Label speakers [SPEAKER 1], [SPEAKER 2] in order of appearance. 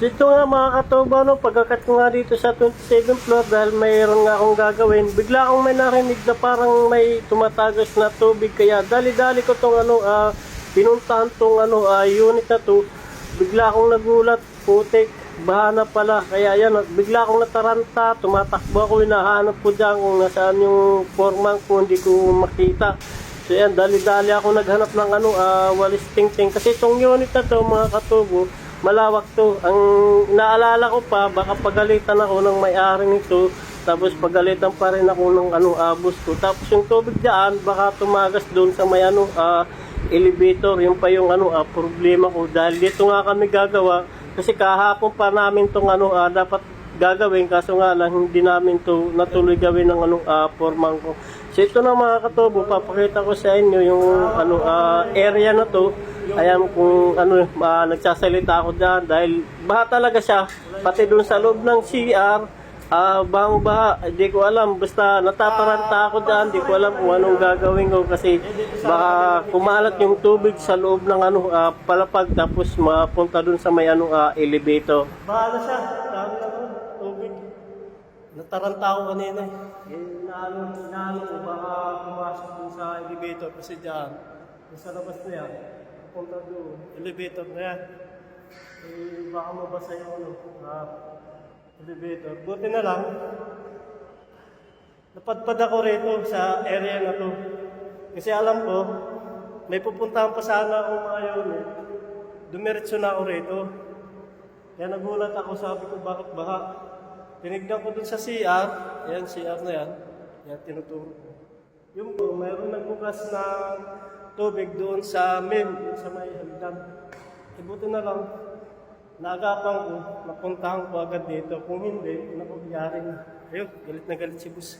[SPEAKER 1] Dito nga mga katoba, no, pagkakat ko nga dito sa 27 floor dahil mayroon nga akong gagawin, bigla akong may narinig na parang may tumatagos na tubig kaya dali-dali ko tong ano, ah, pinuntahan tong ano, ah, unit na to, bigla akong nagulat, putik, bahana pala, kaya yan, bigla akong nataranta, tumatakbo ako, hinahanap ko dyan kung nasaan yung foreman ko, hindi ko makita. So yan, dali-dali ako naghanap ng ano, ah, walis ting-ting. Kasi itong unit na to, mga katubo, malawak to. Ang naalala ko pa, baka pagalitan ako ng may-ari nito, tapos pagalitan pa rin ako ng ano, abos ko. Tapos yung tubig dyan, baka tumagas doon sa may ano, ah, elevator. Yung pa yung ano, ah, problema ko. Dahil dito nga kami gagawa, kasi kahapon pa namin tong ano, ah, dapat gagawin kaso nga lang hindi namin to natuloy gawin ng ano ah, foreman ko. So ito na mga katobo, papakita ko sa inyo yung ano ah, area na to. Ayan kung ano ah, nagsasalita ako diyan dahil baha talaga siya pati doon sa loob ng CR ah bahang baha, hindi ko alam basta natataranta ako diyan, hindi ko alam kung anong gagawin ko kasi baka kumalat yung tubig sa loob ng ano ah, palapag tapos mapunta doon sa may ano ah, elevator. Bahala siya, dami na tubig. Nataranta ako kanina eh. Eh, naano, naano ko baka pumasok dun sa elevator kasi dyan, sa labas na yan, punta doon, elevator na yan. Eh, baka mabasa yung ano, ah, elevator. Buti na lang, napadpad ako rito sa area na to. Kasi alam ko, may pupuntahan pa sana akong mga unit. Dumiretso na ako rito. Kaya nagulat ako, sabi ko, bakit baha? Tinignan ko dun sa CR, yan, CR na yan. Yan, tinuturo ko. Yung po, mayroon nagbukas na tubig doon sa doon sa may hagdan. E buti na lang, naagapan ko, napuntahan ko agad dito. Kung hindi, naku, yari na. Ayun, galit na galit si boss.